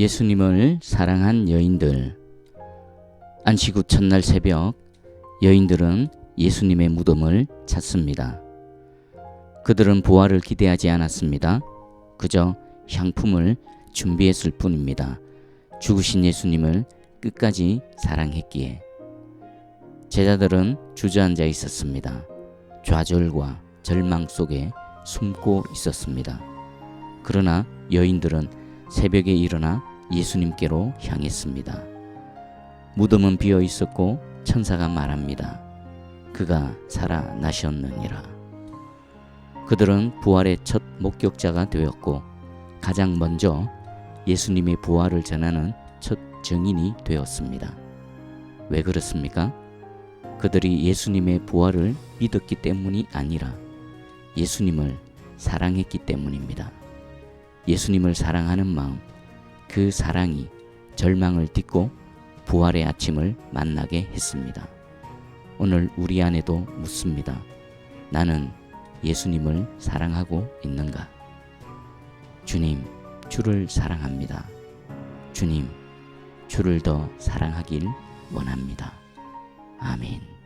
예수님을 사랑한 여인들 안식 후 첫날 새벽 여인들은 예수님의 무덤을 찾습니다. 그들은 부활을 기대하지 않았습니다. 그저 향품을 준비했을 뿐입니다. 죽으신 예수님을 끝까지 사랑했기에 제자들은 주저앉아 있었습니다. 좌절과 절망 속에 숨고 있었습니다. 그러나 여인들은 새벽에 일어나 예수님께로 향했습니다. 무덤은 비어 있었고 천사가 말합니다. 그가 살아나셨느니라. 그들은 부활의 첫 목격자가 되었고 가장 먼저 예수님의 부활을 전하는 첫 증인이 되었습니다. 왜 그렇습니까? 그들이 예수님의 부활을 믿었기 때문이 아니라 예수님을 사랑했기 때문입니다. 예수님을 사랑하는 마음, 그 사랑이 절망을 딛고 부활의 아침을 만나게 했습니다. 오늘 우리 안에도 묻습니다. 나는 예수님을 사랑하고 있는가? 주님, 주를 사랑합니다. 주님, 주를 더 사랑하길 원합니다. 아멘.